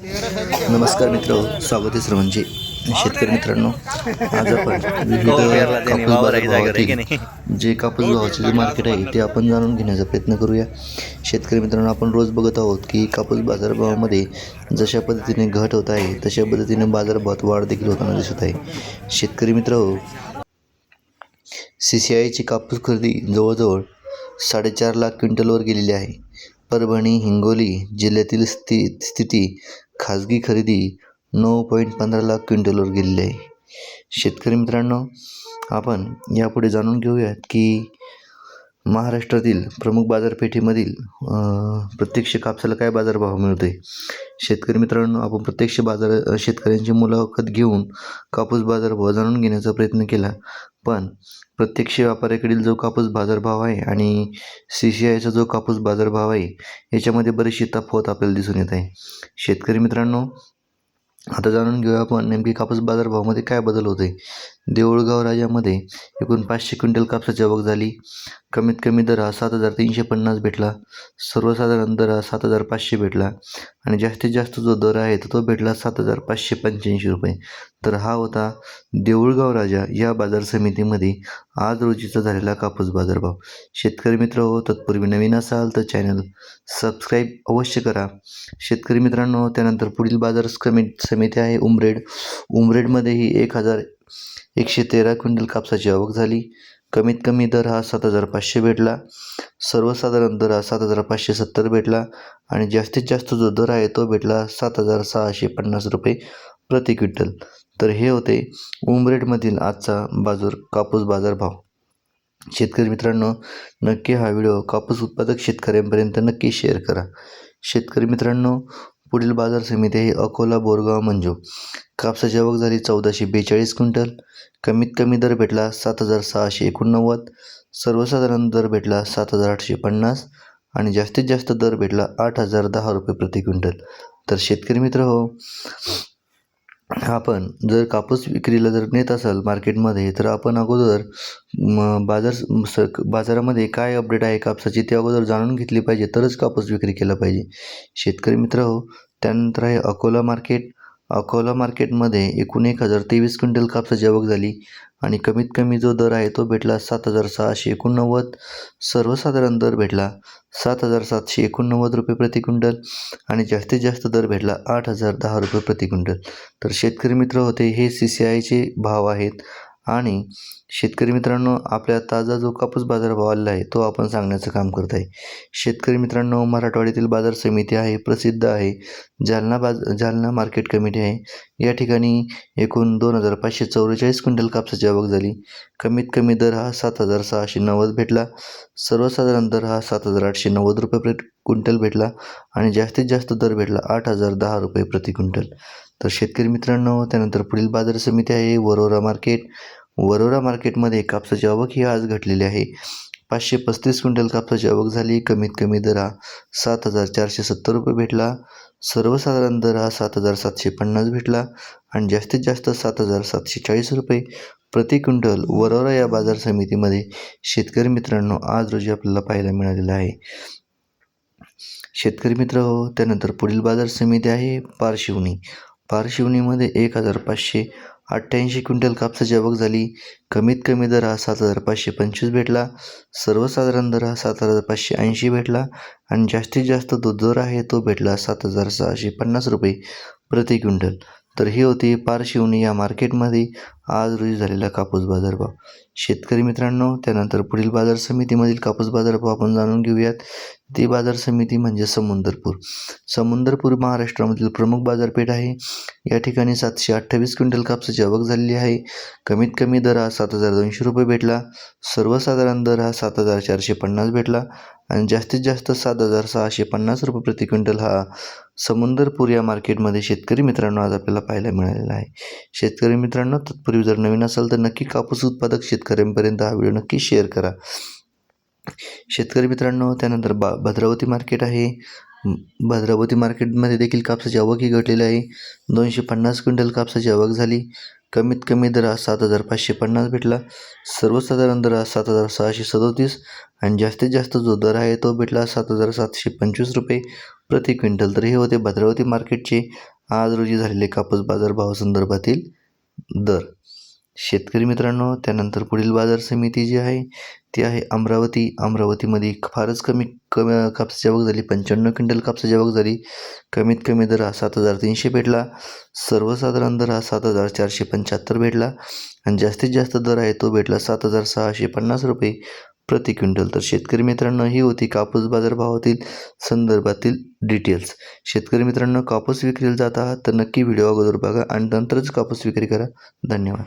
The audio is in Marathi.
नमस्कार मित्र स्वागत आहे सर्वांचे. शेतकरी मित्रांनो आज आपण विविध कापूस वावर जे कापूस भावाचे जे मार्केट आहे ते आपण जाणून घेण्याचा प्रयत्न करूया. शेतकरी मित्रांनो आपण रोज बघत आहोत की कापूस बाजारभावामध्ये जशा पद्धतीने घट होत आहे तशा पद्धतीने बाजारभावात वाढ देखील होताना दिसत आहे. शेतकरी मित्र सी सी आयची कापूस खरेदी जवळजवळ साडेचार लाख क्विंटलवर गेलेली आहे. परभणी हिंगोली जिल्ह्यातील स्थि स्थिती खाजगी खरेदी नऊ पॉईंट पंधरा लाख क्विंटलवर गेलेली आहे. शेतकरी मित्रांनो आपण यापुढे जाणून घेऊयात की महाराष्ट्रातील प्रमुख बाजारपेठेमधील प्रत्यक्ष कापसाला काय बाजारभाव मिळतो आहे शेतकरी मित्रांनो आपण प्रत्यक्ष बाजार शेतकऱ्यांची मुलाखत घेऊन कापूस बाजारभाव जाणून घेण्याचा प्रयत्न केला. पण प्रत्यक्ष व्यापाऱ्याकडील जो कापूस बाजारभाव आहे आणि सी सी आयचा जो कापूस बाजारभाव आहे याच्यामध्ये बरीचशी तफावत आपल्याला दिसून येत आहे. शेतकरी मित्रांनो आता जाणून घेऊया आपण नेमकी कापूस बाजारभावामध्ये काय बदल होत आहे देऊळगाव राजामध्ये एकूण पाचशे क्विंटल कापसाची आवक झाली. कमीत कमी दर हा सात हजार तीनशे पन्नास भेटला. सर्वसाधारण दर हा सात हजार पाचशे भेटला. आणि जास्तीत जास्त जो दर आहे तर तो भेटला सात हजार पाचशे पंच्याऐंशी रुपये. तर हा होता देऊळगाव राजा या बाजार समितीमध्ये आज रोजीचा झालेला कापूस बाजारभाव. शेतकरी मित्र हो तत्पूर्वी नवीन असाल तर चॅनल सबस्क्राईब अवश्य करा. शेतकरी मित्रांनो त्यानंतर पुढील बाजार कमी समिती आहे उमरेड. उमरेडमध्येही एक हजार एकशे तेरा क्विंटल कापसाची आवक झाली. कमीत कमी दर हा सात हजार पाचशे भेटला. सर्वसाधारण दर हा सात हजार पाचशे सत्तर भेटला आणि जास्तीत जास्त जो दर आहे तो भेटला सात हजार सहाशे पन्नास रुपये प्रति क्विंटल. तर हे होते उमरेडमधील आजचा बाजार कापूस बाजारभाव. शेतकरी मित्रांनो नक्की हा व्हिडिओ कापूस उत्पादक शेतकऱ्यांपर्यंत नक्की शेअर करा. शेतकरी मित्रांनो पुढील बाजार समिती अकोला बोरगाव मंजू. कापसाची आवक झाली चौदाशे बेचाळीस क्विंटल. कमीत कमी दर भेटला सात हजार सहाशे एकोणनव्वद. सर्वसाधारण दर भेटला सात हजार आठशे पन्नास. आणि जास्तीत जास्त दर भेटला आठ हजार दहा रुपये प्रति क्विंटल. तर शेतकरी मित्र हो आपण जर कापूस विक्रीला जर नेत असाल मार्केटमध्ये तर आपण अगोदर म बाजार स बाजारामध्ये काय अपडेट आहे कापसाची ते अगोदर जाणून घेतली पाहिजे. तरच कापूस विक्री केला पाहिजे. शेतकरी मित्र हो त्यानंतर आहे अकोला मार्केट. अकोला मार्केटमध्ये एकूण एक हजार तेवीस क्विंटल कापसाची आवक झाली. आणि कमीत कमी जो दर आहे तो भेटला सात हजार सहाशे एकोणनव्वद. सर्वसाधारण दर भेटला सात हजार सातशे एकोणनव्वद रुपये प्रति क्विंटल आणि जास्तीत जास्त दर भेटला आठ हजार दहा रुपये प्रति क्विंटल. तर शेतकरी मित्र होते हे सी सी आयचे भाव आहेत. आणि शेतकरी मित्रांनो आपल्या ताजा जो कापूस बाजारभाव आलेला आहे तो आपण सांगण्याचं काम करत आहे शेतकरी मित्रांनो मराठवाड्यातील बाजार समिती आहे प्रसिद्ध आहे. जालना बाज जालना मार्केट कमिटी आहे. या ठिकाणी एकूण दोन हजार पाचशे चौवेचाळीस क्विंटल कापसाची आवक झाली. कमीत कमी दर हा सात हजार सहाशे नव्वद भेटला. सर्वसाधारण दर हा सात हजार आठशे नव्वद रुपये प्रति क्विंटल भेटला आणि जास्तीत जास्त दर भेटला आठ हजार दहा रुपये प्रति क्विंटल. तर शेतकरी मित्रांनो त्यानंतर पुढील बाजार समिती आहे वरोरा मार्केट. वरोरा मार्केटमध्ये कापसाची आवक ही आज घटलेली आहे. पाचशे पस्तीस क्विंटल कापसाची आवक झाली. कमीत कमी दर हा सात हजार चारशे सत्तर रुपये भेटला. सर्वसाधारण दर हा सात हजार सातशे पन्नास भेटला आणि जास्तीत जास्त सात हजार सातशे चाळीस रुपये प्रति क्विंटल वरोरा या बाजार समितीमध्ये शेतकरी मित्रांनो आज रोजी आपल्याला पाहायला मिळालेलं आहे. शेतकरी मित्र हो त्यानंतर पुढील बाजार समिती आहे पारशिवनी. पारशिवनीमध्ये एक हजार पाचशे अठ्ठ्याऐंशी क्विंटल कापसाची आवक झाली. कमीत कमी दर हा सात हजार पाचशे पंचवीस भेटला. सर्वसाधारण दर हा सात हजार पाचशे ऐंशी भेटला. आणि जास्तीत जास्त जो दर आहे तो भेटला सात हजार सहाशे पन्नास रुपये प्रति क्विंटल. तर ही होती पारशिवनी या मार्केटमध्ये. आज रोजी झालेला कापूस बाजारभाव. शेतकरी मित्रांनो त्यानंतर पुढील बाजार समितीमधील कापूस बाजारभाव आपण जाणून घेऊयात. ती बाजार समिती म्हणजे समुंदरपूर. समुंदरपूर महाराष्ट्रामधील प्रमुख बाजारपेठ आहे. या ठिकाणी सातशे अठ्ठावीस क्विंटल कापसाची आवक झालेली आहे. कमीत कमी दर हा सात हजार दोनशे रुपये भेटला. सर्वसाधारण दर हा सात हजार चारशे पन्नास भेटला. आणि जास्तीत जास्त सात हजार सहाशे पन्नास रुपये प्रति क्विंटल हा समुंदरपूर या मार्केटमध्ये शेतकरी मित्रांनो आज आपल्याला पाहायला मिळालेला आहे. शेतकरी मित्रांनो तत्पूर्वी जर नवीन असाल तर नक्की कापूस उत्पादक शेतकऱ्यांपर्यंत हा व्हिडिओ नक्की शेअर करा. शेतकरी मित्रांनो त्यानंतर बा भद्रावती मार्केट आहे. भद्रावती मार्केटमध्ये देखील कापसाची आवकही घटलेली आहे. दोनशे पन्नास क्विंटल कापसाची आवक झाली. कमीत कमी दर हा सात हजार पाचशे पन्नास भेटला. सर्वसाधारण दर हा सात हजार सहाशे सदोतीस आणि जास्तीत जास्त जो दर आहे तो भेटला सात हजार सातशे पंचवीस रुपये. प्रति क्विंटल तर हे होते भद्रावती मार्केटचे. आज रोजी झालेले कापूस बाजारभाव संदर्भातील दर. शेतकरी मित्रांनो त्यानंतर पुढील बाजार समिती जी आहे ती आहे अमरावती. अमरावतीमध्ये फारच कमी कमी कापसाची आवक झाली पंच्याण्णव क्विंटल कापसाची आवक झाली कमीत कमी दर हा सात हजार तीनशे भेटला. सर्वसाधारण दर हा सात हजार चारशे पंच्याहत्तर भेटला. आणि जास्तीत जास्त दर आहे तो भेटला सात हजार सहाशे पन्नास रुपये. प्रति क्विंटल. तर शेतकरी मित्रांनो ही होती कापूस बाजारभावातील संदर्भातील डिटेल्स शेतकरी मित्रांनो कापूस विक्रीला जात आहात तर नक्की व्हिडिओ अगोदर बघा आणि नंतरच कापूस विक्री करा. धन्यवाद.